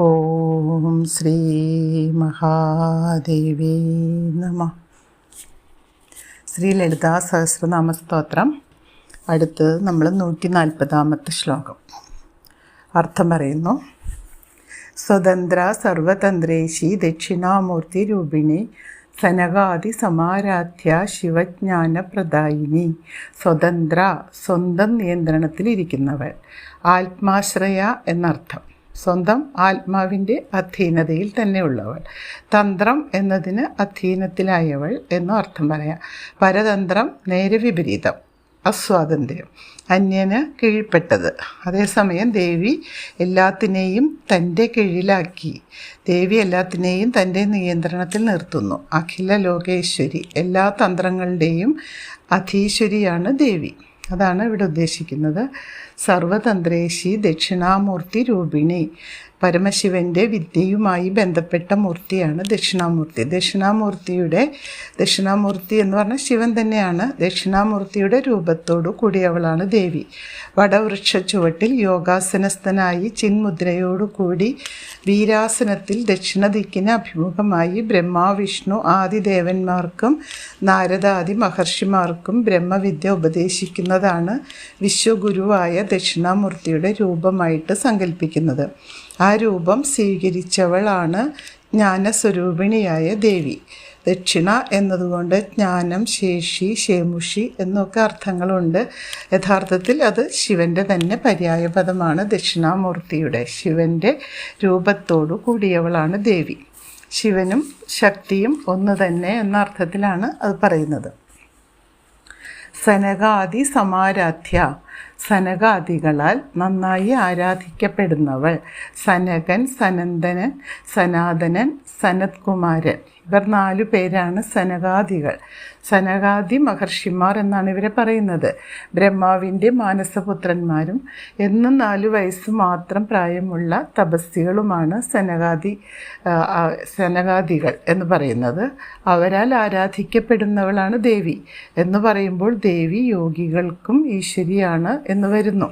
ഓം ശ്രീ മഹാദേവി നമ. ശ്രീ ലളിതാ സഹസ്രനാമ സ്തോത്രം. അടുത്ത് നമ്മൾ നൂറ്റി നാൽപ്പതാമത്തെ ശ്ലോകം. അർത്ഥം പറയുന്നു. സ്വതന്ത്ര സർവതന്ത്രേശി ദക്ഷിണാമൂർത്തി രൂപിണി സനകാദി സമാരാധ്യ ശിവജ്ഞാനപ്രദായിനി സ്വതന്ത്ര സ്വന്തം നിയന്ത്രണത്തിലിരിക്കുന്നവൾ. ആത്മാശ്രയ എന്നർത്ഥം. സ്വന്തം ആത്മാവിന്റെ അധീനതയിൽ തന്നെ ഉള്ളവൾ തന്ത്രം എന്നതിന് അധീനത്തിലായവൾ എന്നും അർത്ഥം പറയാം. പരതന്ത്രം നേരെ വിപരീതം. അസ്വാതന്ത്ര്യം. അന്യന് കീഴ്പ്പെട്ടത്. അതേസമയം ദേവി എല്ലാത്തിനെയും തന്റെ കീഴിലാക്കി. ദേവി എല്ലാത്തിനെയും തന്റെ നിയന്ത്രണത്തിൽ നിർത്തുന്നു. അഖില ലോകേശ്വരി എല്ലാ തന്ത്രങ്ങളുടെയും അധീശ്വരിയാണ് ദേവി. അതാണ് ഇവിടെ ഉദ്ദേശിക്കുന്നത്. സർവതന്ത്രേശി ദക്ഷിണാമൂർത്തി രൂപിണി. പരമശിവന്റെ വിദ്യയുമായി ബന്ധപ്പെട്ട മൂർത്തിയാണ് ദക്ഷിണാമൂർത്തി. ദക്ഷിണാമൂർത്തിയുടെ ദക്ഷിണാമൂർത്തി എന്ന് പറഞ്ഞാൽ ശിവൻ തന്നെയാണ് ദക്ഷിണാമൂർത്തിയുടെ രൂപത്തോടു കൂടിയവളാണ് ദേവി. വടവൃക്ഷ ചുവട്ടിൽ യോഗാസനസ്ഥനായി ചിന്മുദ്രയോടു കൂടി വീരാസനത്തിൽ ദക്ഷിണ ദിക്കിന് അഭിമുഖമായി ബ്രഹ്മ വിഷ്ണു ആദിദേവന്മാർക്കും നാരദാദി മഹർഷിമാർക്കും ബ്രഹ്മവിദ്യ ഉപദേശിക്കുന്നതാണ് വിശ്വഗുരുവായ ദക്ഷിണാമൂർത്തിയുടെ രൂപമായിട്ട് സങ്കല്പിക്കുന്നത് ആ രൂപം സ്വീകരിച്ചവളാണ് ജ്ഞാനസ്വരൂപിണിയായ ദേവി. ദക്ഷിണ എന്നതുകൊണ്ട് ജ്ഞാനം ശേഷി ശേമുഷി എന്നൊക്കെ അർത്ഥങ്ങളുണ്ട്. യഥാർത്ഥത്തിൽ അത് ശിവന്റെ തന്നെ പര്യായപദമാണ്. ദക്ഷിണാമൂർത്തിയുടെ ശിവന്റെ രൂപത്തോടു കൂടിയവളാണ് ദേവി. ശിവനും ശക്തിയും ഒന്ന് തന്നെ എന്ന അർത്ഥത്തിലാണ് അത് പറയുന്നത്. സനകാദി സമാരാധ്യ സനകാദികളാൽ നന്നായി ആരാധിക്കപ്പെടുന്നവൾ. സനകൻ സനന്ദനൻ സനാതനൻ സനത്കുമാരൻ. ഇവർ നാലു പേരാണ് സനകാദികൾ. സനകാദി മഹർഷിമാർ എന്നാണ് ഇവരെ പറയുന്നത്. ബ്രഹ്മാവിന്റെ മാനസപുത്രന്മാരും എന്നും നാലു വയസ്സ് മാത്രം പ്രായമുള്ള തപസ്വികളുമാണ് സനകാദി സനകാദികൾ എന്ന് പറയുന്നത്. അവരാൽ ആരാധിക്കപ്പെടുന്നവളാണ് ദേവി എന്ന് പറയുമ്പോൾ ദേവി യോഗികൾക്കും ഈശ്വരിയാണ് എന്ന് വരുന്നു.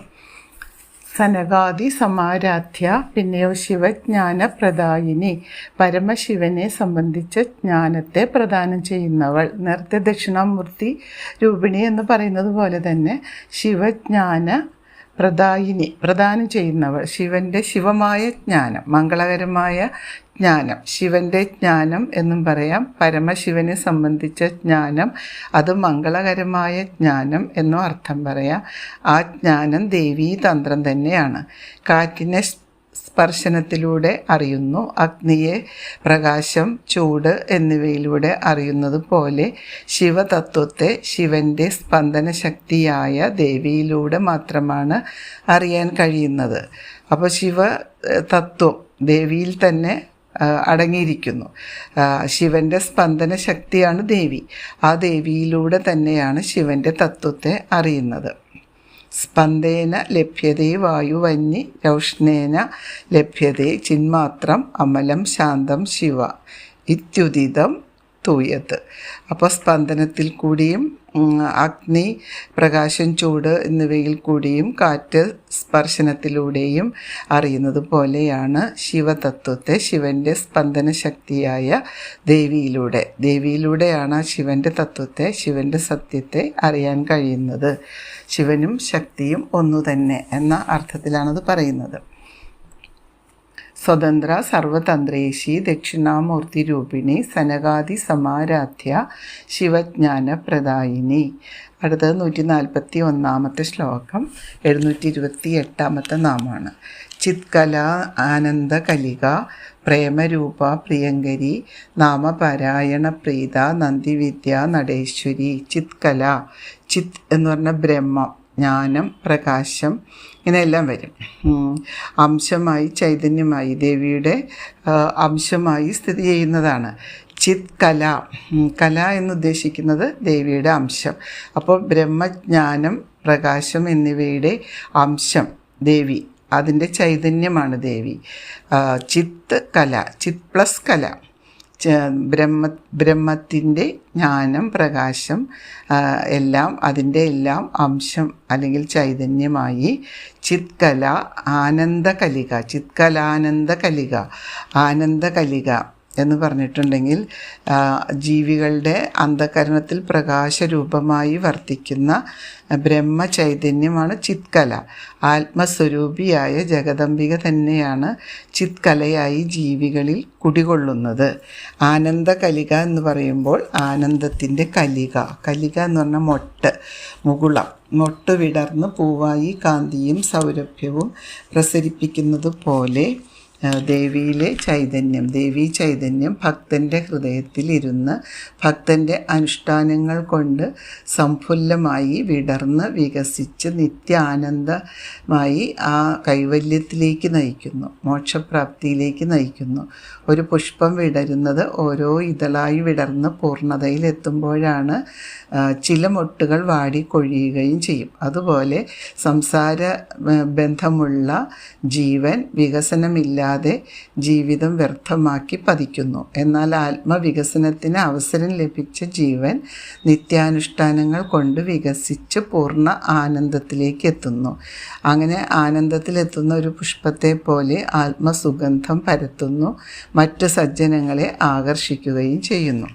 സനകാദി സമാരാധ്യ പിന്നെയോ ശിവജ്ഞാന പ്രദായിനി പരമശിവനെ സംബന്ധിച്ച ജ്ഞാനത്തെ പ്രദാനം ചെയ്യുന്നവൾ. നേരത്തെ ദക്ഷിണാമൂർത്തി രൂപിണി എന്ന് പറയുന്നത് പോലെ തന്നെ ശിവജ്ഞാന പ്രദായിനി പ്രദാനം ചെയ്യുന്നവർ ശിവന്റെ ശിവമായ ജ്ഞാനം മംഗളകരമായ ജ്ഞാനം. ശിവന്റെ ജ്ഞാനം എന്നും പറയാം. പരമശിവനെ സംബന്ധിച്ച ജ്ഞാനം അത് മംഗളകരമായ ജ്ഞാനം എന്നും അർത്ഥം പറയാം. ആ ജ്ഞാനം ദേവീ തന്ത്രം തന്നെയാണ്. കാറ്റിനെ സ്പർശനത്തിലൂടെ അറിയുന്നു. അഗ്നിയെ പ്രകാശം ചൂട് എന്നിവയിലൂടെ അറിയുന്നത് പോലെ ശിവതത്വത്തെ ശിവന്റെ സ്പന്ദന ശക്തിയായ ദേവിയിലൂടെ മാത്രമാണ് അറിയാൻ കഴിയുന്നത്. അപ്പോൾ ശിവ തത്വം ദേവിയിൽ തന്നെ അടങ്ങിയിരിക്കുന്നു. ശിവന്റെ സ്പന്ദന ശക്തിയാണ് ദേവി. ആ ദേവിയിലൂടെ തന്നെയാണ് ശിവന്റെ തത്വത്തെ അറിയുന്നത്. സ്പന്ദേന ലഭ്യതേ വായുവന്യ രൗഷ്ണേന ലഭ്യതേ ചിന്മാത്രം അമലം ശാന്തം ശിവ ഇത്യുദിതം തൂയത് അപ്പോൾ സ്പന്ദനത്തിൽ കൂടിയും അഗ്നി പ്രകാശം ചൂട് എന്നിവയിൽ കൂടിയും കാറ്റ് സ്പർശനത്തിലൂടെയും അറിയുന്നത് പോലെയാണ് ശിവതത്വത്തെ ശിവന്റെ സ്പന്ദന ശക്തിയായ ദേവിയിലൂടെ. ദേവിയിലൂടെയാണ് ശിവന്റെ തത്വത്തെ ശിവന്റെ സത്യത്തെ അറിയാൻ കഴിയുന്നത്. ശിവനും ശക്തിയും ഒന്നു തന്നെ എന്ന അർത്ഥത്തിലാണത് പറയുന്നത്. സ്വതന്ത്ര സർവതന്ത്രേശി ദക്ഷിണാമൂർത്തി രൂപിണി സനകാദി സമാരാധ്യ ശിവജ്ഞാന പ്രദായിനി അടുത്തത് നൂറ്റി നാൽപ്പത്തി ഒന്നാമത്തെ ശ്ലോകം എഴുന്നൂറ്റി ഇരുപത്തി എട്ടാമത്തെ നാമാണ്. ചിത്കല ആനന്ദ കലിക പ്രേമരൂപ പ്രിയങ്കരി നാമപാരായണ പ്രീത നന്ദിവിദ്യ നടേശ്വരി ചിത്കല ചിത് എന്ന് പറഞ്ഞ ബ്രഹ്മം ജ്ഞാനം പ്രകാശം ഇങ്ങനെയെല്ലാം വരും. അംശമായി ചൈതന്യമായി ദേവിയുടെ അംശമായി സ്ഥിതി ചെയ്യുന്നതാണ് ചിത് കല കല എന്നുദ്ദേശിക്കുന്നത് ദേവിയുടെ അംശം. അപ്പോൾ ബ്രഹ്മജ്ഞാനം പ്രകാശം എന്നിവയുടെ അംശം ദേവി. അതിന്റെ ചൈതന്യമാണ് ദേവി. ചിത്ത് കല ചിത് പ്ലസ് കല. ബ്രഹ്മ ബ്രഹ്മത്തിന്റെ ജ്ഞാനം പ്രകാശം എല്ലാം അതിന്റെ എല്ലാം അംശം അല്ലെങ്കിൽ ചൈതന്യമായി. ചിത്കല ആനന്ദകലിക ചിത്കലാനന്ദകലിക ആനന്ദകലിക. എന്ന് പറഞ്ഞിട്ടുണ്ടെങ്കിൽ ജീവികളുടെ അന്ധകരണത്തിൽ പ്രകാശരൂപമായി വർത്തിക്കുന്ന ബ്രഹ്മചൈതന്യമാണ് ചിത്കല. ആത്മസ്വരൂപിയായ ജഗദംബിക തന്നെയാണ് ചിത്കലയായി ജീവികളിൽ കുടികൊള്ളുന്നത്. ആനന്ദ കലിക എന്ന് പറയുമ്പോൾ ആനന്ദത്തിന്റെ കലിക. കലിക എന്ന് പറഞ്ഞാൽ മൊട്ട് മുകുളം. മൊട്ട് വിടർന്ന് പൂവായി കാന്തിയും സൗരഭ്യവും പ്രസരിപ്പിക്കുന്നത് പോലെ ദേവിയിലെ ചൈതന്യം ദേവി ചൈതന്യം ഭക്തന്റെ ഹൃദയത്തിലിരുന്ന് ഭക്തന്റെ അനുഷ്ഠാനങ്ങൾ കൊണ്ട് സംഫുല്ലമായി വിടർന്ന് വികസിച്ച് നിത്യാനന്ദമായി ആ കൈവല്യത്തിലേക്ക് നയിക്കുന്നു മോക്ഷപ്രാപ്തിയിലേക്ക് നയിക്കുന്നു. ഒരു പുഷ്പം വിടരുന്നത് ഓരോ ഇതളായി വിടർന്ന് പൂർണതയിലെത്തുമ്പോഴാണ് ചില മുട്ടുകൾ വാടി കൊഴിയുകയും ചെയ്യും. അതുപോലെ സംസാര ബന്ധമുള്ള ജീവൻ വികസനമില്ലാതെ ജീവിതം വ്യർത്ഥമാക്കി പതിക്കുന്നു. എന്നാൽ ആത്മവികസനത്തിന് അവസരം ലഭിച്ച ജീവൻ നിത്യാനുഷ്ഠാനങ്ങൾ കൊണ്ട് വികസിച്ച് പൂർണ ആനന്ദത്തിലേക്ക് എത്തുന്നു. അങ്ങനെ ആനന്ദത്തിലെത്തുന്ന ഒരു പുഷ്പത്തെ പോലെ ആത്മസുഗന്ധം പരത്തുന്നു. മറ്റ് സജ്ജനങ്ങളെ ആകർഷിക്കുകയും ചെയ്യുന്നു.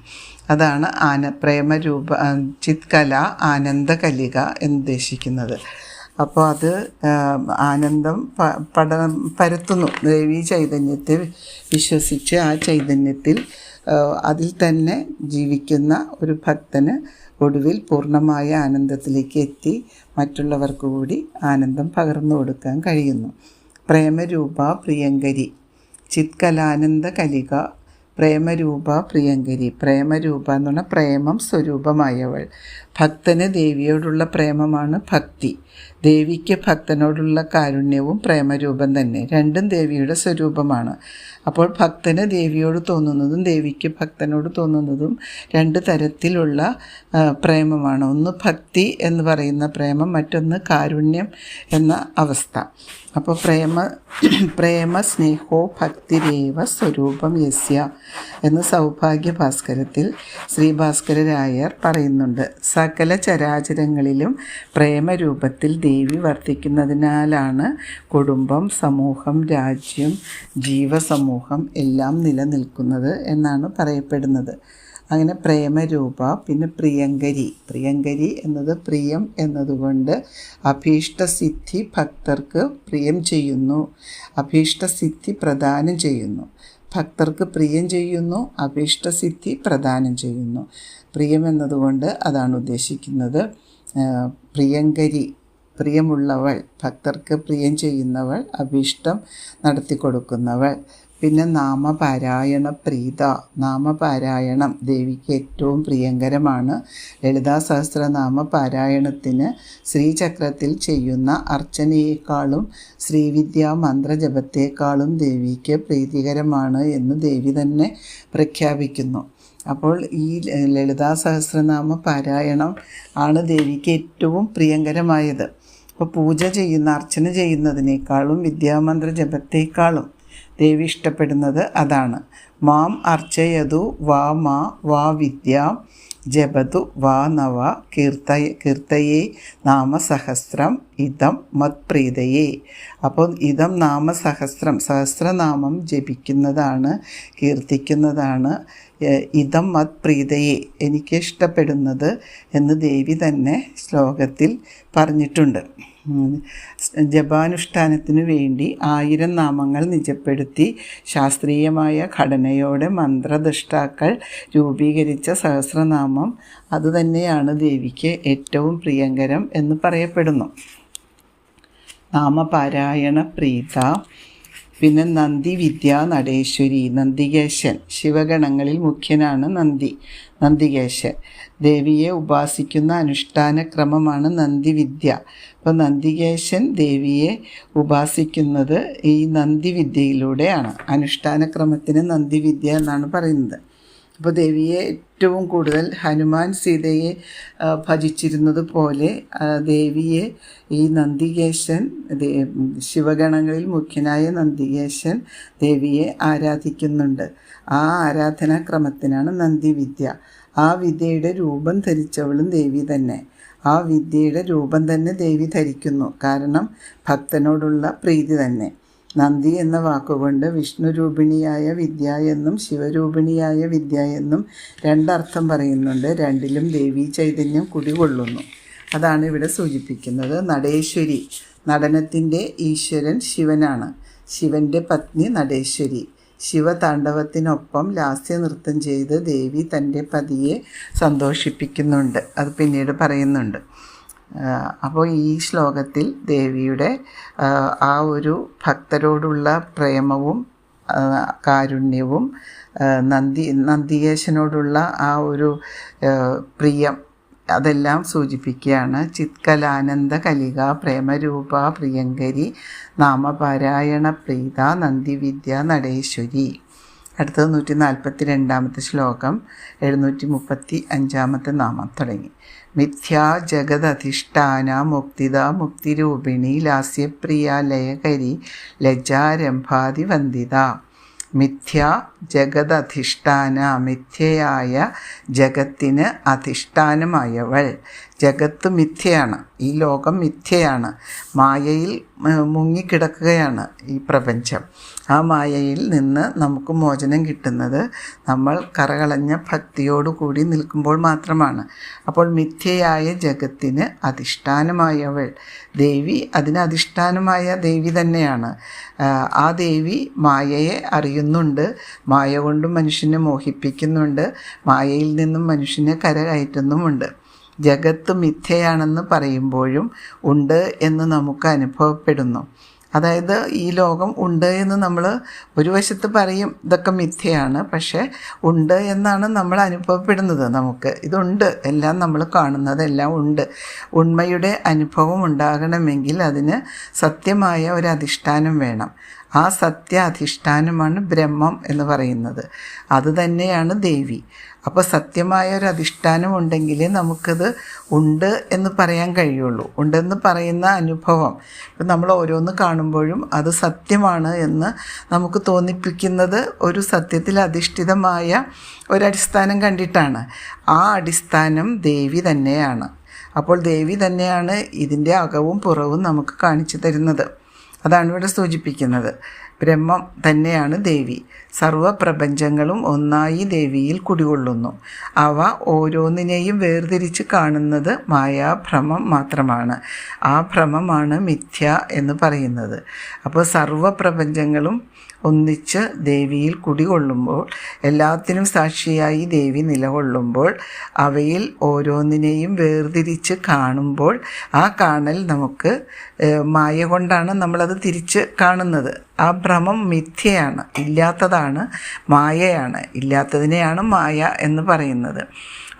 അതാണ് ആന പ്രേമരൂപ ചിത്കല ആനന്ദകലിക എന്നുദ്ദേശിക്കുന്നത്. അപ്പോൾ അത് ആനന്ദം പ പട പരത്തുന്നു. ദേവീ ചൈതന്യത്തെ വിശ്വസിച്ച് ആ ചൈതന്യത്തിൽ അതിൽ തന്നെ ജീവിക്കുന്ന ഒരു ഭക്തന് ഒടുവിൽ പൂർണമായ ആനന്ദത്തിലേക്ക് എത്തി മറ്റുള്ളവർക്ക് കൂടി ആനന്ദം പകർന്നു കൊടുക്കാൻ കഴിയുന്നു. പ്രേമരൂപ പ്രിയങ്കരി ചിത്കലാനന്ദ കലിക പ്രേമരൂപ പ്രിയങ്കരി പ്രേമരൂപ എന്ന് പറഞ്ഞാൽ പ്രേമം സ്വരൂപമായവൾ. ഭക്തന് ദേവിയോടുള്ള പ്രേമമാണ് ഭക്തി. ദേവിക്ക് ഭക്തനോടുള്ള കാരുണ്യവും പ്രേമരൂപം തന്നെ. രണ്ടും ദേവിയുടെ സ്വരൂപമാണ്. അപ്പോൾ ഭക്തന് ദേവിയോട് തോന്നുന്നതും ദേവിക്ക് ഭക്തനോട് തോന്നുന്നതും രണ്ട് തരത്തിലുള്ള പ്രേമമാണ്. ഒന്ന് ഭക്തി എന്ന് പറയുന്ന പ്രേമം മറ്റൊന്ന് കാരുണ്യം എന്ന അവസ്ഥ. അപ്പോൾ പ്രേമ പ്രേമ സ്നേഹോ ഭക്തിരേവ സ്വരൂപം യസ്യ എന്ന് സൗഭാഗ്യ ഭാസ്കരത്തിൽ ശ്രീ പറയുന്നുണ്ട്. സകല ചരാചരങ്ങളിലും പ്രേമരൂപത്തിൽ ദേവി വർത്തിക്കുന്നതിനാലാണ് കുടുംബം സമൂഹം രാജ്യം ജീവസമൂഹം എല്ലാം നിലനിൽക്കുന്നത് എന്നാണ് പറയപ്പെടുന്നത്. അങ്ങനെ പ്രേമരൂപ പിന്നെ പ്രിയങ്കരി. പ്രിയങ്കരി എന്നത് പ്രിയം എന്നതുകൊണ്ട് അഭീഷ്ടസിദ്ധി ഭക്തർക്ക് പ്രിയം ചെയ്യുന്നു അഭീഷ്ടസിദ്ധി പ്രദാനം ചെയ്യുന്നു. ഭക്തർക്ക് പ്രിയം ചെയ്യുന്നു അഭീഷ്ടസിദ്ധി പ്രദാനം ചെയ്യുന്നു. പ്രിയം എന്നതുകൊണ്ട് അതാണ് ഉദ്ദേശിക്കുന്നത്. പ്രിയങ്കരി പ്രിയമുള്ളവൾ ഭക്തർക്ക് പ്രിയം ചെയ്യുന്നവൾ അഭീഷ്ടം നടത്തി കൊടുക്കുന്നവൾ പിന്നെ നാമപാരായണ പ്രീത നാമപാരായണം ദേവിക്ക് ഏറ്റവും പ്രിയങ്കരമാണ്. ലളിതാ സഹസ്രനാമ പാരായണത്തിന് ശ്രീചക്രത്തിൽ ചെയ്യുന്ന അർച്ചനയേക്കാളും ശ്രീവിദ്യാ മന്ത്രജപത്തേക്കാളും ദേവിക്ക് പ്രീതികരമാണ് എന്ന് ദേവി തന്നെ പ്രഖ്യാപിക്കുന്നു. അപ്പോൾ ഈ ലളിതാ സഹസ്രനാമ പാരായണം ആണ് ദേവിക്ക് ഏറ്റവും പ്രിയങ്കരമായത്. അപ്പോൾ പൂജ ചെയ്യുന്ന അർച്ചന ചെയ്യുന്നതിനേക്കാളും വിദ്യാമന്ത്ര ജപത്തേക്കാളും ദേവി ഇഷ്ടപ്പെടുന്നത് അതാണ് മാം അർച്ചയതു വാ മാ വാ വിദ്യ ജപതു വാ നവ കീർത്തയ കീർത്തയേ നാമസഹസ്രം ഇതം മത്പ്രീതയേ അപ്പോൾ ഇതം നാമസഹസ്രം സഹസ്രനാമം ജപിക്കുന്നതാണ് കീർത്തിക്കുന്നതാണ് ഇതം മത്പ്രീതയെ എനിക്ക് ഇഷ്ടപ്പെടുന്നത് എന്ന് ദേവി തന്നെ ശ്ലോകത്തിൽ പറഞ്ഞിട്ടുണ്ട്. ജപാനുഷ്ഠാനത്തിനു വേണ്ടി ആയിരം നാമങ്ങൾ നിജപ്പെടുത്തി ശാസ്ത്രീയമായ ഘടനയോടെ മന്ത്രദൃഷ്ടാക്കൾ രൂപീകരിച്ച സഹസ്രനാമം അതുതന്നെയാണ് ദേവിക്ക് ഏറ്റവും പ്രിയങ്കരം എന്ന് പറയപ്പെടുന്നു. നാമപാരായണ പ്രീത പിന്നെ നന്ദി വിദ്യ നടേശ്വരി നന്ദികേശൻ. ശിവഗണങ്ങളിൽ മുഖ്യനാണ് നന്ദി നന്ദികേശൻ. ദേവിയെ ഉപാസിക്കുന്ന അനുഷ്ഠാന ക്രമമാണ് നന്ദി വിദ്യ. അപ്പോൾ നന്ദികേശൻ ദേവിയെ ഉപാസിക്കുന്നത് ഈ നന്ദി നന്ദിവിദ്യയിലൂടെയാണ് അനുഷ്ഠാന ക്രമത്തിന് നന്ദിവിദ്യ എന്നാണ് പറയുന്നത്. അപ്പോൾ ദേവിയെ ഏറ്റവും കൂടുതൽ ഹനുമാൻ സീതയെ ഭജിച്ചിരുന്നത് പോലെ ദേവിയെ ഈ നന്ദികേശൻ ശിവഗണങ്ങളിൽ മുഖ്യനായ നന്ദികേശൻ ദേവിയെ ആരാധിക്കുന്നുണ്ട്. ആ ആരാധനാക്രമത്തിനാണ് നന്ദിവിദ്യ. ആ വിദ്യയുടെ രൂപം ധരിച്ചവളും ദേവി തന്നെ. ആ വിദ്യയുടെ രൂപം തന്നെ ദേവി ധരിക്കുന്നു. കാരണം ഭക്തനോടുള്ള പ്രീതി തന്നെ. നന്ദി എന്ന വാക്കുകൊണ്ട് വിഷ്ണു രൂപിണിയായ വിദ്യ എന്നും ശിവരൂപിണിയായ വിദ്യ എന്നും രണ്ടർത്ഥം പറയുന്നുണ്ട്. രണ്ടിലും ദേവീ ചൈതന്യം കുടികൊള്ളുന്നു. അതാണ് ഇവിടെ സൂചിപ്പിക്കുന്നത്. നടേശ്വരി നടനത്തിന്റെ ഈശ്വരൻ ശിവനാണ്. ശിവന്റെ പത്നി നടേശ്വരി. ശിവതാണ്ഡവത്തിനൊപ്പം ലാസ്യ നൃത്തം ചെയ്ത് ദേവി തന്റെ പതിയെ സന്തോഷിപ്പിക്കുന്നുണ്ട്. അത് പിന്നീട് പറയുന്നുണ്ട്. അപ്പോൾ ഈ ശ്ലോകത്തിൽ ദേവിയുടെ ആ, ഒരു ഭക്തരോടുള്ള പ്രേമവും കാരുണ്യവും നന്ദി നന്ദിയേശനോടുള്ള ആ ഒരു പ്രിയം അതെല്ലാം സൂചിപ്പിക്കുകയാണ്. ചിത്കലാനന്ദ കലിക പ്രേമരൂപ പ്രിയങ്കരി നാമപാരായണ പ്രീത നന്ദിവിദ്യ നടേശ്വരി. അടുത്തത് നൂറ്റി നാൽപ്പത്തി രണ്ടാമത്തെ ശ്ലോകം എഴുന്നൂറ്റി മുപ്പത്തി അഞ്ചാമത്തെ നാമം തുടങ്ങി. മിഥ്യാ മുക്തിത മുക്തിരൂപിണി ലാസ്യപ്രിയ ലയകരി ലജ്ജാരംഭാതിവന്ദിത മിഥ്യ ജഗദധിഷ്ഠാന മിഥ്യയായ ജഗത്തിന് അധിഷ്ഠാനമായവൾ. ജഗത്ത് മിഥ്യയാണ്. ഈ ലോകം മിഥ്യയാണ്. മായയിൽ മുങ്ങിക്കിടക്കുകയാണ് ഈ പ്രപഞ്ചം. ആ മായയിൽ നിന്ന് നമുക്ക് മോചനം കിട്ടുന്നത് നമ്മൾ കറകളഞ്ഞ ഭക്തിയോടുകൂടി നിൽക്കുമ്പോൾ മാത്രമാണ്. അപ്പോൾ മിഥ്യയായ ജഗത്തിന് അധിഷ്ഠാനമായവൾ ദേവി അതിന് അധിഷ്ഠാനമായ ദേവി തന്നെയാണ്. ആ ദേവി മായയെ അറിയുന്നുണ്ട്. മായ കൊണ്ട് മനുഷ്യനെ മോഹിപ്പിക്കുന്നുണ്ട്. മായയിൽ നിന്നും മനുഷ്യനെ കരകയറ്റുന്നുമുണ്ട്. ജഗത്ത് മിഥ്യയാണെന്ന് പറയുമ്പോഴും ഉണ്ട് എന്ന് നമുക്ക് അനുഭവപ്പെടുന്നു. അതായത് ഈ ലോകം ഉണ്ട് എന്ന് നമ്മൾ ഒരു വശത്ത് പറയും ഇതൊക്കെ മിഥ്യയാണ് പക്ഷേ ഉണ്ട് എന്നാണ് നമ്മൾ അനുഭവപ്പെടുന്നത് നമുക്ക്. ഇതുണ്ട് എല്ലാം നമ്മൾ കാണുന്നത് എല്ലാം ഉണ്ട്. ഉണ്മയുടെ അനുഭവം ഉണ്ടാകണമെങ്കിൽ അതിന് സത്യമായ ഒരു അധിഷ്ഠാനം വേണം. ആ സത്യ അധിഷ്ഠാനമാണ് ബ്രഹ്മം എന്ന് പറയുന്നത്. അത് തന്നെയാണ് ദേവി. അപ്പോൾ സത്യമായ ഒരു അധിഷ്ഠാനം ഉണ്ടെങ്കിൽ നമുക്കത് ഉണ്ട് എന്ന് പറയാൻ കഴിയുള്ളൂ. ഉണ്ടെന്ന് പറയുന്ന അനുഭവം. ഇപ്പം നമ്മൾ ഓരോന്ന് കാണുമ്പോഴും അത് സത്യമാണ് എന്ന് നമുക്ക് തോന്നിപ്പിക്കുന്നത് ഒരു സത്യത്തിൽ അധിഷ്ഠിതമായ ഒരടിസ്ഥാനം കണ്ടിട്ടാണ്. ആ അടിസ്ഥാനം ദേവി തന്നെയാണ്. അപ്പോൾ ദേവി തന്നെയാണ് ഇതിന്റെ അകവും പുറവും നമുക്ക് കാണിച്ചു തരുന്നത്. അതാണ് ഇവിടെ സൂചിപ്പിക്കുന്നത്. ബ്രഹ്മം തന്നെയാണ് ദേവി. സർവപ്രപഞ്ചങ്ങളും ഒന്നായി ദേവിയിൽ കുടികൊള്ളുന്നു. അവ ഓരോന്നിനെയും വേർതിരിച്ച് കാണുന്നത് മായാഭ്രമം മാത്രമാണ്. ആ ഭ്രമമാണ് മിഥ്യ എന്ന് പറയുന്നത്. അപ്പോൾ സർവപ്രപഞ്ചങ്ങളും ഒന്നിച്ച് ദേവിയിൽ കുടികൊള്ളുമ്പോൾ എല്ലാത്തിനും സാക്ഷിയായി ദേവി നിലകൊള്ളുമ്പോൾ അവയിൽ ഓരോന്നിനെയും വേർതിരിച്ച് കാണുമ്പോൾ ആ കാണൽ നമുക്ക് മായ കൊണ്ടാണ് നമ്മളത് തിരിച്ച് കാണുന്നത്. ആ ഭ്രമം മിഥ്യയാണ് ഇല്ലാത്തതാണ് മായയാണ് ഇല്ലാത്തതിനെയാണ് മായ എന്ന് പറയുന്നത്.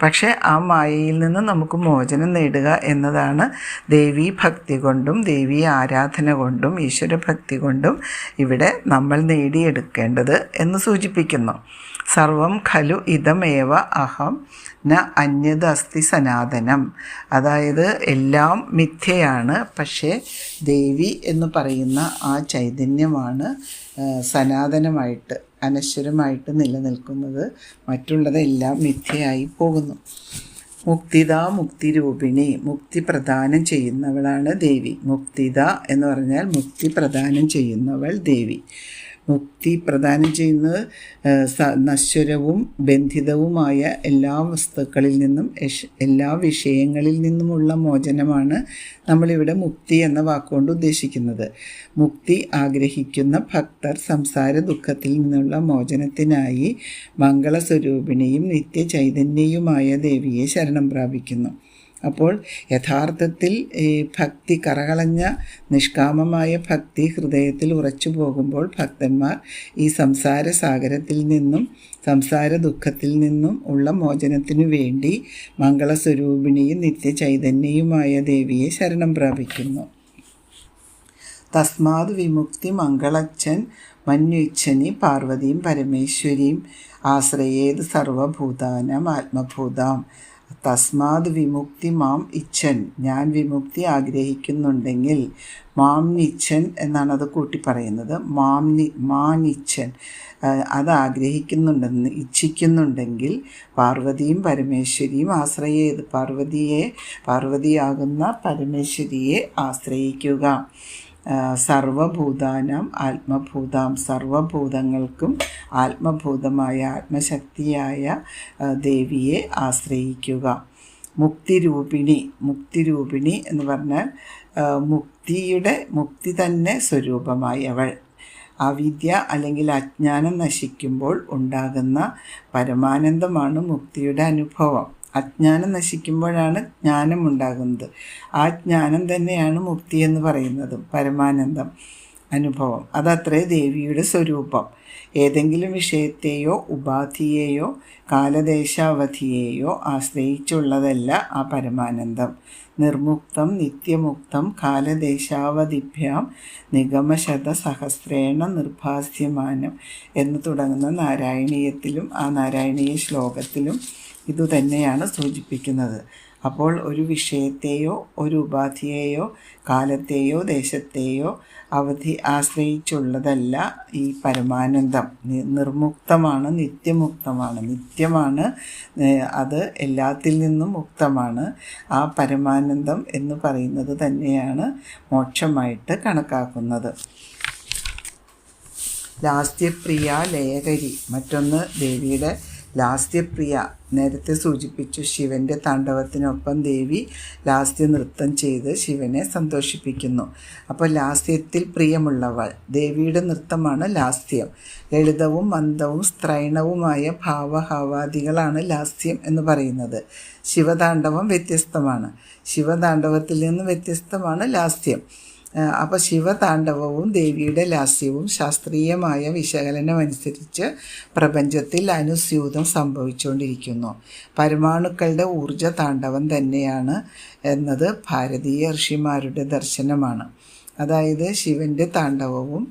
പക്ഷേ ആ മായയിൽ നിന്ന് നമുക്ക് മോചനം നേടുക എന്നതാണ് ദേവീ ഭക്തി കൊണ്ടും ദേവീ ആരാധന കൊണ്ടും ഈശ്വരഭക്തി കൊണ്ടും ഇവിടെ നമ്മൾ നേടിയെടുക്കേണ്ടത് എന്ന് സൂചിപ്പിക്കുന്നു. സർവം ഖലു ഇതമേവ അഹം ന അന്യത് അസ്ഥി സനാതനം. അതായത് എല്ലാം മിഥ്യയാണ് പക്ഷേ ദേവി എന്ന് പറയുന്ന ആ ചൈതന്യമാണ് സനാതനമായിട്ട്. അനശ്വരമായിട്ട് നിലനിൽക്കുന്നത് മറ്റുള്ളതെല്ലാം മിഥ്യയായി പോകുന്നു. മുക്തിദ മുക്തിരൂപിണി മുക്തി പ്രദാനം ചെയ്യുന്നവളാണ് ദേവി. മുക്തിദ എന്ന് പറഞ്ഞാൽ മുക്തി പ്രദാനം ചെയ്യുന്നവൾ ദേവി. മുക്തി പ്രദാനം ചെയ്യുന്നത് നശ്വരവും ബന്ധിതവുമായ എല്ലാ വസ്തുക്കളിൽ നിന്നും എല്ലാ വിഷയങ്ങളിൽ നിന്നുമുള്ള മോചനമാണ് നമ്മളിവിടെ മുക്തി എന്ന വാക്കുകൊണ്ട് ഉദ്ദേശിക്കുന്നത്. മുക്തി ആഗ്രഹിക്കുന്ന ഭക്തർ സംസാര ദുഃഖത്തിൽ നിന്നുള്ള മോചനത്തിനായി മംഗളസ്വരൂപിണിയും നിത്യചൈതന്യയുമായ ദേവിയെ ശരണം പ്രാപിക്കുന്നു. അപ്പോൾ യഥാർത്ഥത്തിൽ ഈ ഭക്തി കറകളഞ്ഞ നിഷ്കാമമായ ഭക്തി ഹൃദയത്തിൽ ഉറച്ചു പോകുമ്പോൾ ഭക്തന്മാർ ഈ സംസാര സാഗരത്തിൽ നിന്നും സംസാര ദുഃഖത്തിൽ നിന്നും ഉള്ള മോചനത്തിനു വേണ്ടി മംഗളസ്വരൂപിണിയും നിത്യചൈതന്യയുമായ ദേവിയെ ശരണം പ്രാപിക്കുന്നു. തസ്മാത് വിമുക്തി മംഗളച്ഛൻ മന്യുച്ഛനി പാർവതിയും പരമേശ്വരിയും ആശ്രയേത് സർവഭൂതാനം ആത്മഭൂതാം. തസ്മാത് വിമുക്തി മാം ഇച്ഛൻ. ഞാൻ വിമുക്തി ആഗ്രഹിക്കുന്നുണ്ടെങ്കിൽ മാം നിച്ഛൻ എന്നാണ് അത് കൂട്ടി പറയുന്നത്. മാം നി മാനിച്ഛൻ അത് ആഗ്രഹിക്കുന്നുണ്ടെന്ന് ഇച്ഛിക്കുന്നുണ്ടെങ്കിൽ പാർവതിയും പരമേശ്വരിയും ആശ്രയേത് പാർവതിയെ പാർവതിയാകുന്ന പരമേശ്വരിയെ ആശ്രയിക്കുക. സർവഭൂതാനം ആത്മഭൂതാം സർവഭൂതങ്ങൾക്കും ആത്മഭൂതമായ ആത്മശക്തിയായ ദേവിയെ ആശ്രയിക്കുക. മുക്തിരൂപിണി മുക്തിരൂപിണി എന്ന് പറഞ്ഞാൽ മുക്തിയുടെ മുക്തി തന്നെ സ്വരൂപമായവൾ അവിദ്യ അല്ലെങ്കിൽ അജ്ഞാനം നശിക്കുമ്പോൾ ഉണ്ടാകുന്ന പരമാനന്ദമാണ് മുക്തിയുടെ അനുഭവം. അജ്ഞാനം നശിക്കുമ്പോഴാണ് ജ്ഞാനം ഉണ്ടാകുന്നത്. ആ ജ്ഞാനം തന്നെയാണ് മുക്തി എന്ന് പറയുന്നത് പരമാനന്ദം അനുഭവം. അതത്രേ ദേവിയുടെ സ്വരൂപം. ഏതെങ്കിലും വിഷയത്തെയോ ഉപാധിയെയോ കാലദേശാവധിയെയോ ആശ്രയിച്ചുള്ളതല്ല ആ പരമാനന്ദം. നിർമുക്തം നിത്യമുക്തം കാലദേശാവധിഭ്യാം നിഗമശത സഹസ്രേണ നിർഭാസ്യമാനം എന്ന് തുടങ്ങുന്ന നാരായണീയത്തിലും ആ നാരായണീയ ശ്ലോകത്തിലും ഇതുതന്നെയാണ് സൂചിപ്പിക്കുന്നത്. അപ്പോൾ ഒരു വിഷയത്തെയോ ഒരു ഉപാധിയെയോ കാലത്തെയോ ദേശത്തെയോ അവധി ആശ്രയിച്ചുള്ളതല്ല ഈ പരമാനന്ദം. നിർമുക്തമാണ് നിത്യമുക്തമാണ്. നിത്യമാണ് അത് എല്ലാത്തിൽ നിന്നും മുക്തമാണ്. ആ പരമാനന്ദം എന്ന് പറയുന്നത് തന്നെയാണ് മോക്ഷമായിട്ട് കണക്കാക്കുന്നത്. ലാസ്യപ്രിയ ലേഖരി മറ്റൊന്ന് ദേവിയുടെ ലാസ്യപ്രിയ നേരത്തെ സൂചിപ്പിച്ചു ശിവന്റെ താണ്ഡവത്തിനൊപ്പം ദേവി ലാസ്യ നൃത്തം ചെയ്ത് ശിവനെ സന്തോഷിപ്പിക്കുന്നു. അപ്പോൾ ലാസ്യത്തിൽ പ്രിയമുള്ളവൾ ദേവിയുടെ നൃത്തമാണ് ലാസ്യം. ലളിതവും മന്ദവും സ്ത്രൈണവുമായ ഭാവഹാവാദികളാണ് ലാസ്യം എന്ന് പറയുന്നത്. ശിവതാണ്ഡവം വ്യത്യസ്തമാണ്. ശിവതാണ്ഡവത്തിൽ നിന്ന് വ്യത്യസ്തമാണ് ലാസ്യം. അപ്പോൾ ശിവതാണ്ഡവവും ദേവിയുടെ ലാസ്യവും ശാസ്ത്രീയമായ വിശകലനമനുസരിച്ച് പ്രപഞ്ചത്തിൽ അനുസ്യൂതം സംഭവിച്ചുകൊണ്ടിരിക്കുന്നു. പരമാണുക്കളുടെ ഊർജ താണ്ഡവം തന്നെയാണ് എന്നത് ഭാരതീയ ഋഷിമാരുടെ ദർശനമാണ്. അതായത് ശിവന്റെ താണ്ഡവവും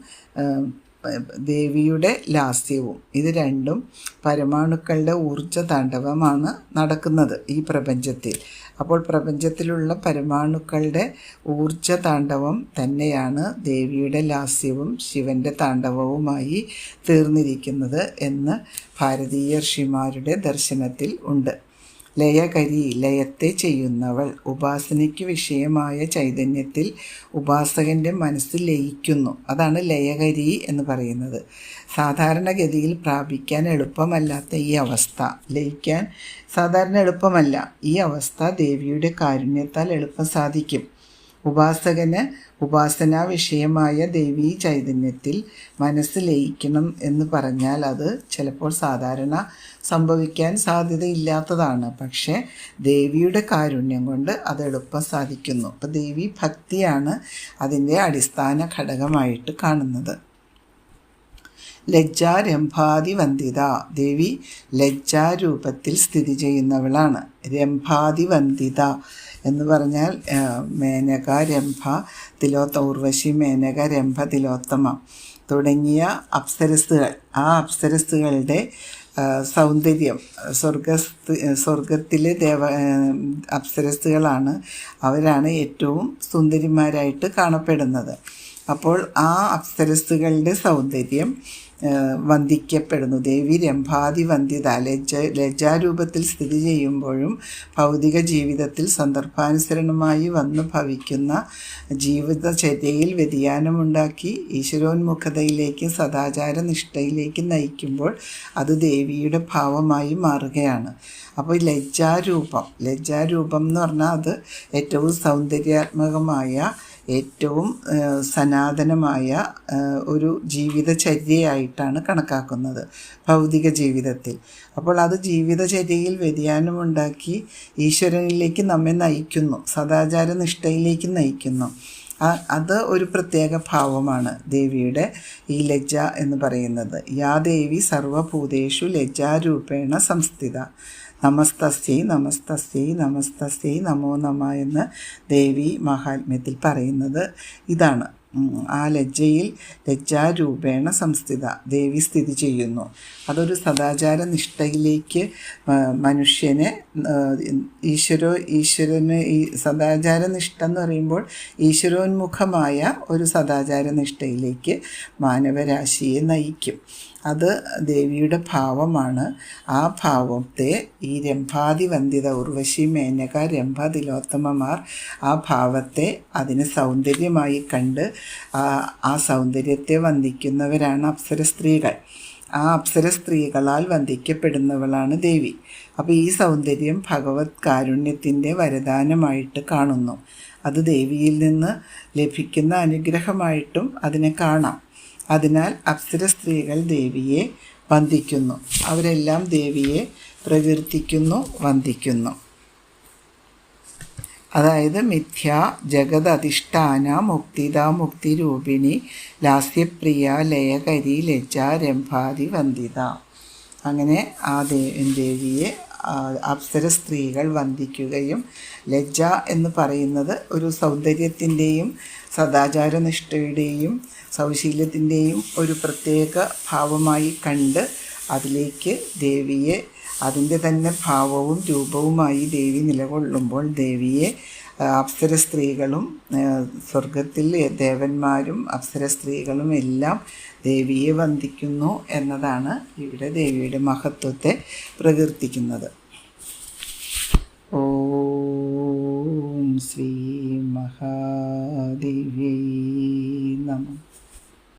ദേവിയുടെ ലാസ്യവും ഇത് രണ്ടും പരമാണുക്കളുടെ ഊർജ താണ്ഡവമാണ് നടക്കുന്നത് ഈ പ്രപഞ്ചത്തിൽ. അപ്പോൾ പ്രപഞ്ചത്തിലുള്ള പരമാണുക്കളുടെ ഊർജ താണ്ഡവം തന്നെയാണ് ദേവിയുടെ ലാസ്യവും ശിവന്റെ താണ്ഡവവുമായി തീർന്നിരിക്കുന്നത് എന്ന് ഭാരതീയ ഋഷിമാരുടെ ദർശനത്തിൽ ഉണ്ട്. ലയകരി ലയത്തെ ചെയ്യുന്നവൾ ഉപാസനയ്ക്ക് വിഷയമായ ചൈതന്യത്തിൽ ഉപാസകന്റെ മനസ്സ് ലയിക്കുന്നു. അതാണ് ലയകരി എന്ന് പറയുന്നത്. സാധാരണഗതിയിൽ പ്രാപിക്കാൻ എളുപ്പമല്ലാത്ത ഈ അവസ്ഥ. ലയിക്കാൻ സാധാരണ എളുപ്പമല്ല. ഈ അവസ്ഥ ദേവിയുടെ കാരുണ്യത്താൽ എളുപ്പം സാധിക്കും. ഉപാസകന് ഉപാസനാ വിഷയമായ ദേവീ ചൈതന്യത്തിൽ മനസ്സ് ലയിക്കണം എന്ന് പറഞ്ഞാൽ അത് ചിലപ്പോൾ സാധാരണ സംഭവിക്കാൻ സാധ്യതയില്ലാത്തതാണ്. പക്ഷേ ദേവിയുടെ കാരുണ്യം കൊണ്ട് അത് എളുപ്പം സാധിക്കുന്നു. അപ്പോൾ ദേവി ഭക്തിയാണ് അതിന്റെ അടിസ്ഥാന ഘടകമായിട്ട് കാണുന്നത്. ലജ്ജാരംഭാതി വന്ദിത ദേവി ലജ്ജാരൂപത്തിൽ സ്ഥിതി ചെയ്യുന്നവളാണ്. രംഭാതി വന്ദിത എന്ന് പറഞ്ഞാൽ മേനക രംഭ തിലോത്ത ഉർവശി മേനക രംഭ തിലോത്തമ തുടങ്ങിയ അപ്സരസ്സുകൾ. ആ അപ്സരസ്സുകളുടെ സൗന്ദര്യം സ്വർഗ സ്വർഗത്തിലെ ദേവ അപ്സരസ്സുകളാണ് അവരാണ് ഏറ്റവും സുന്ദരിമാരായിട്ട് കാണപ്പെടുന്നത്. അപ്പോൾ ആ അപ്സരസ്സുകളുടെ സൗന്ദര്യം വന്ദിക്കപ്പെടുന്നു. ദേവി രംഭാതി വന്ദിത ലജ്ജ ലജ്ജാരൂപത്തിൽ സ്ഥിതി ചെയ്യുമ്പോഴും ഭൗതിക ജീവിതത്തിൽ സന്ദർഭാനുസരണമായി വന്നു ഭവിക്കുന്ന ജീവിതചര്യയിൽ വ്യതിയാനമുണ്ടാക്കി ഈശ്വരോന്മുഖതയിലേക്ക് സദാചാര നിഷ്ഠയിലേക്ക് നയിക്കുമ്പോൾ അത് ദേവിയുടെ ഭാവമായി മാറുകയാണ്. അപ്പോൾ ലജ്ജാരൂപം. ലജ്ജാരൂപം എന്ന് പറഞ്ഞാൽ അത് ഏറ്റവും സൗന്ദര്യാത്മകമായ ഏറ്റവും സനാതനമായ ഒരു ജീവിതചര്യയായിട്ടാണ് കണക്കാക്കുന്നത് ഭൗതിക ജീവിതത്തിൽ. അപ്പോൾ അത് ജീവിതചര്യയിൽ വ്യതിയാനമുണ്ടാക്കി ഈശ്വരനിലേക്ക് നമ്മെ നയിക്കുന്നു സദാചാര നിഷ്ഠയിലേക്ക് നയിക്കുന്നു അത് ഒരു പ്രത്യേക ഭാവമാണ് ദേവിയുടെ ഈ ലജ്ജ എന്ന് പറയുന്നത്. യാ ദേവി സർവഭൂതേഷു ലജ്ജാരൂപേണ സംസ്ഥിത. നമസ്തസ്യൈ നമസ്തസ്തി നമസ്തസ്തി നമോ നമ എന്ന് ദേവി മഹാത്മ്യത്തിൽ പറയുന്നത് ഇതാണ്. ആ ലജ്ജയിൽ ലജ്ജാരൂപേണ സംസ്ഥിത ദേവി സ്ഥിതി ചെയ്യുന്നു. അതൊരു സദാചാര നിഷ്ഠയിലേക്ക് മനുഷ്യനെ ഈശ്വരോ ഈശ്വരന് ഈ സദാചാര നിഷ്ഠ എന്ന് പറയുമ്പോൾ ഈശ്വരോന്മുഖമായ ഒരു സദാചാര നിഷ്ഠയിലേക്ക് മാനവരാശിയെ നയിക്കും. അത് ദേവിയുടെ ഭാവമാണ്. ആ ഭാവത്തെ ഈ രംഭാതി വന്ധ്യത ഉർവശി മേനക രംഭ ആ ഭാവത്തെ അതിന് സൗന്ദര്യമായി കണ്ട് ആ സൗന്ദര്യത്തെ വന്ദിക്കുന്നവരാണ് അപ്സര സ്ത്രീകൾ ആ അപ്സര സ്ത്രീകളാൽ വന്ദിക്കപ്പെടുന്നവളാണ് ദേവി. അപ്പോൾ ഈ സൗന്ദര്യം ഭഗവത് കാരുണ്യത്തിന്റെ വരദാനമായിട്ട് കാണുന്നു. അത് ദേവിയിൽ നിന്ന് ലഭിക്കുന്ന അനുഗ്രഹമായിട്ടും അതിനെ കാണാം. അതിനാൽ അപ്സര സ്ത്രീകൾ ദേവിയെ വന്ദിക്കുന്നു. അവരെല്ലാം ദേവിയെ പ്രകീർത്തിക്കുന്നു വന്ദിക്കുന്നു. അതായത് മിഥ്യ ജഗത് അധിഷ്ഠാന മുക്തി മുക്തിരൂപിണി ലാസ്യപ്രിയ ലയകരി ലജ്ജ രംഭാതി വന്ദിത. അങ്ങനെ ആ ദേവിയെ അപ്സര സ്ത്രീകൾ വന്ദിക്കുകയും ലജ്ജ എന്ന് പറയുന്നത് ഒരു സൗന്ദര്യത്തിന്റെയും സദാചാരനിഷ്ഠയുടെയും സൗശീല്യത്തിന്റെയും ഒരു പ്രത്യേക ഭാവമായി കണ്ട് അതിലേക്ക് ദേവിയെ അതിന്റെ തന്നെ ഭാവവും രൂപവുമായി ദേവി നിലകൊള്ളുമ്പോൾ ദേവിയെ അപ്സര സ്ത്രീകളും സ്വർഗത്തിൽ ദേവന്മാരും അപ്സര സ്ത്രീകളും എല്ലാം ദേവിയെ വന്ദിക്കുന്നു എന്നതാണ് ഇവിടെ ദേവിയുടെ മഹത്വത്തെ പ്രകീർത്തിക്കുന്നത്. ഓം ശ്രീ മഹാദേവി